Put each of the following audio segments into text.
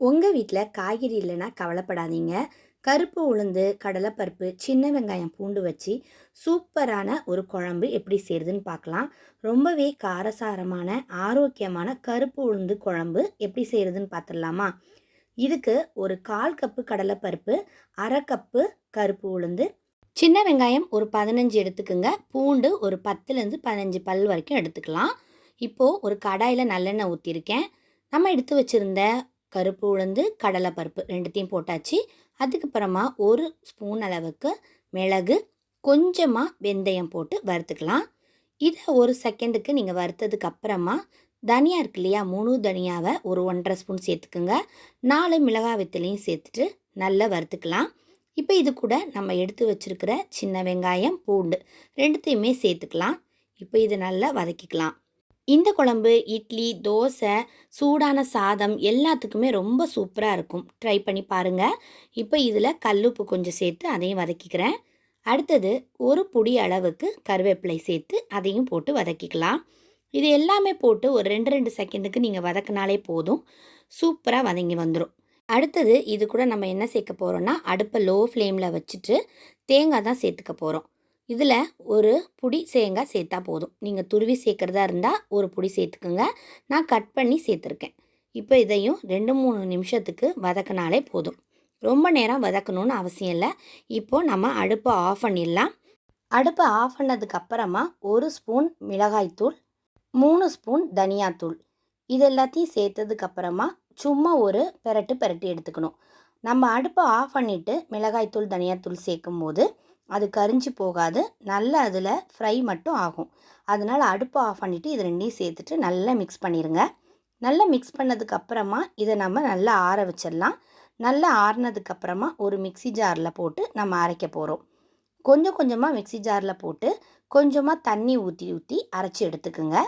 உங்கள் வீட்டில் காய்கறி இல்லைன்னா கவலைப்படாதீங்க. கருப்பு உளுந்து கடலைப்பருப்பு சின்ன வெங்காயம் பூண்டு வச்சு சூப்பரான ஒரு குழம்பு எப்படி செய்கிறதுன்னு பார்க்கலாம் ரொம்பவே காரசாரமான ஆரோக்கியமான கருப்பு உளுந்து குழம்பு எப்படி செய்கிறதுன்னு பார்த்துடலாமா இதுக்கு ஒரு கால் கப்பு கடலைப்பருப்பு அரை கப்பு கருப்பு உளுந்து. சின்ன வெங்காயம் ஒரு பதினஞ்சு எடுத்துக்கோங்க. பூண்டு ஒரு பத்துலேருந்து பதினஞ்சு பல் வரைக்கும் எடுத்துக்கலாம். இப்போது ஒரு கடாயில் நல்லெண்ணெய் ஊற்றிருக்கேன் நம்ம எடுத்து வச்சுருந்த கருப்பு உளுந்து கடலைப்பருப்பு ரெண்டுத்தையும் போட்டாச்சு. அதுக்கப்புறமா ஒரு ஸ்பூன் அளவுக்கு மிளகு கொஞ்சமாக வெந்தயம் போட்டு வறுத்துக்கலாம். இதை ஒரு செகண்டுக்கு நீங்கள் வறுத்ததுக்கு அப்புறமா தனியா இருக்கு இல்லையா முழு தனியாவை ஒரு ஒன்றரை ஸ்பூன் சேர்த்துக்குங்க. நாலு மிளகா வித்தலையும் சேர்த்துட்டு நல்லா வறுத்துக்கலாம். இப்போ இது கூட நம்ம எடுத்து வச்சுருக்கிற சின்ன வெங்காயம் பூண்டு ரெண்டுத்தையுமே சேர்த்துக்கலாம். இப்போ இது நல்லா வதக்கிக்கலாம். இந்த குழம்பு இட்லி தோசை சூடான சாதம் எல்லாத்துக்குமே ரொம்ப சூப்பராக இருக்கும். ட்ரை பண்ணி பாருங்கள் இப்போ இதில் கல்லுப்பு கொஞ்சம் சேர்த்து அதையும் வதக்கிக்கிறேன். அடுத்தது ஒரு பொடி அளவுக்கு கருவேப்பிலை சேர்த்து அதையும் போட்டு வதக்கிக்கலாம். இது எல்லாமே போட்டு ஒரு ரெண்டு ரெண்டு செகண்டுக்கு நீங்கள் வதக்கினாலே போதும். சூப்பராக வதங்கி வந்துடும் அடுத்தது இது கூட நம்ம என்ன சேர்க்க போகிறோன்னா அடுப்பை லோ ஃப்ளேமில் வச்சுட்டு தேங்காய் தான் சேர்த்துக்க போகிறோம் இதில் ஒரு புடி சேங்காய் சேர்த்தா போதும். நீங்கள் துருவி சேர்க்குறதா இருந்தால் ஒரு புடி சேர்த்துக்குங்க. நான் கட் பண்ணி சேர்த்துருக்கேன். இப்போ இதையும் ரெண்டு மூணு நிமிஷத்துக்கு வதக்கினாலே போதும். ரொம்ப நேரம் வதக்கணும்னு அவசியம் இல்லை. இப்போது நம்ம அடுப்பை ஆஃப் பண்ணிடலாம். அடுப்பை ஆஃப் பண்ணதுக்கப்புறமா ஒரு ஸ்பூன் மிளகாய்த்தூள் மூணு ஸ்பூன் தனியாத்தூள் இது எல்லாத்தையும் சேர்த்ததுக்கப்புறமா சும்மா ஒரு பெரட்டு பெரட்டி எடுத்துக்கணும். நம்ம அடுப்பை ஆஃப் பண்ணிவிட்டு மிளகாய்த்தூள் தனியாத்தூள் சேர்க்கும் போது அது கரிஞ்சு போகாது. நல்லா அதில் ஃப்ரை மட்டும் ஆகும். அதனால் அடுப்பை ஆஃப் பண்ணிவிட்டு இது ரெண்டையும் சேர்த்துட்டு நல்லா மிக்ஸ் பண்ணிடுங்க நல்லா மிக்ஸ் பண்ணதுக்கப்புறமா இதை நம்ம நல்லா ஆற வச்சிடலாம். நல்லா ஆறினதுக்கப்புறமா ஒரு மிக்சி ஜாரில் போட்டு நம்ம அரைக்க போகிறோம் கொஞ்சம் கொஞ்சமாக மிக்சி ஜாரில் போட்டு கொஞ்சமாக தண்ணி ஊற்றி ஊற்றி அரைச்சி எடுத்துக்குங்க.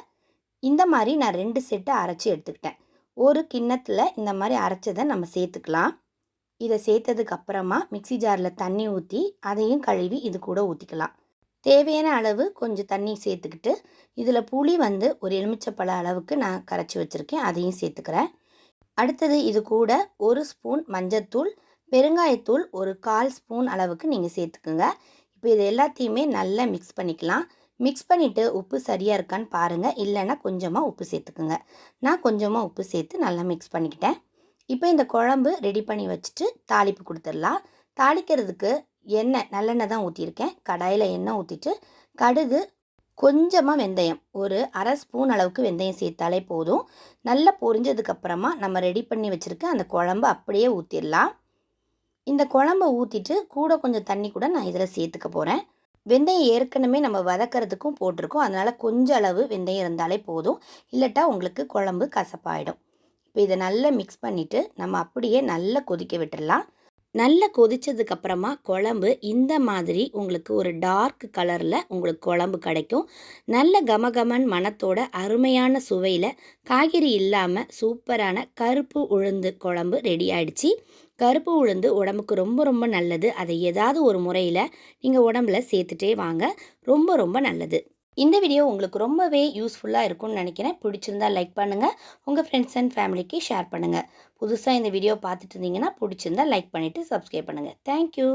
இந்த மாதிரி நான் ரெண்டு செட்டு அரைச்சி எடுத்துக்கிட்டேன். ஒரு கிண்ணத்தில் இந்த மாதிரி அரைச்சதை நம்ம சேர்த்துக்கலாம். இதை சேர்த்ததுக்கு அப்புறமா மிக்சி ஜாரில் தண்ணி ஊற்றி அதையும் கழுவி இது கூட ஊற்றிக்கலாம் தேவையான அளவு கொஞ்சம் தண்ணி சேர்த்துக்கிட்டு இதில் புளி வந்து ஒரு எலுமிச்சப்பழ அளவுக்கு நான் கரைச்சி வச்சுருக்கேன் அதையும் சேர்த்துக்கிறேன். அடுத்தது இது கூட ஒரு ஸ்பூன் மஞ்சத்தூள் பெருங்காயத்தூள் ஒரு கால் ஸ்பூன் அளவுக்கு நீங்கள் சேர்த்துக்குங்க. இப்போ இது எல்லாத்தையுமே நல்லா மிக்ஸ் பண்ணிக்கலாம். மிக்ஸ் பண்ணிவிட்டு உப்பு சரியாக இருக்கான்னு பாருங்கள் இல்லைன்னா கொஞ்சமாக உப்பு சேர்த்துக்குங்க. நான் கொஞ்சமாக உப்பு சேர்த்து நல்லா மிக்ஸ் பண்ணிக்கிட்டேன். இப்போ இந்த குழம்பு ரெடி பண்ணி வச்சுட்டு தாளிப்பு கொடுத்துடலாம். தாளிக்கிறதுக்கு எண்ணெய் நல்லெண்ணெய் தான் ஊற்றிருக்கேன் கடாயில் எண்ணெய் ஊற்றிட்டு கடுகு கொஞ்சமாக வெந்தயம். ஒரு அரை ஸ்பூன் அளவுக்கு வெந்தயம் சேர்த்தாலே போதும். நல்லா பொரிஞ்சதுக்கப்புறமா நம்ம ரெடி பண்ணி வச்சுருக்க அந்த குழம்பு அப்படியே ஊற்றிடலாம் இந்த குழம்பை ஊற்றிட்டு கூட கொஞ்சம் தண்ணி கூட நான் இதில் சேர்த்துக்க போகிறேன் வெந்தயம் ஏற்கனவே நம்ம வதக்கிறதுக்கும் போட்டிருக்கோம். அதனால் கொஞ்சம் அளவு வெந்தயம் இருந்தாலே போதும். இல்லட்டா உங்களுக்கு குழம்பு கசப்பாயிடும். இப்போ இதை நல்லா மிக்ஸ் பண்ணிவிட்டு நம்ம அப்படியே நல்லா கொதிக்க விட்டுடலாம் நல்லா கொதித்ததுக்கப்புறமா குழம்பு இந்த மாதிரி உங்களுக்கு ஒரு டார்க் கலரில் உங்களுக்கு குழம்பு கிடைக்கும். நல்ல கமகமன் மனத்தோட அருமையான சுவையில் காய்கறி இல்லாமல் சூப்பரான கருப்பு உளுந்து குழம்பு ரெடி ஆயிடுச்சு. கருப்பு உளுந்து உடம்புக்கு ரொம்ப ரொம்ப நல்லது. அதை ஏதாவது ஒரு முறையில் நீங்கள் உடம்புல சேர்த்துட்டே வாங்க. ரொம்ப ரொம்ப நல்லது. இந்த வீடியோ உங்களுக்கு ரொம்பவே யூஸ்ஃபுல்லாக இருக்கும்னு நினைக்கிறேன். பிடிச்சிருந்தா லைக் பண்ணுங்கள் உங்கள் ஃப்ரெண்ட்ஸ் அண்ட் ஃபேமிலிக்கு ஷேர் பண்ணுங்கள் புதுசாக இந்த வீடியோ பார்த்துட்டு இருந்தீங்கன்னா பிடிச்சிருந்தா லைக் பண்ணிவிட்டு சப்ஸ்கிரைப் பண்ணுங்கள் தேங்க்யூ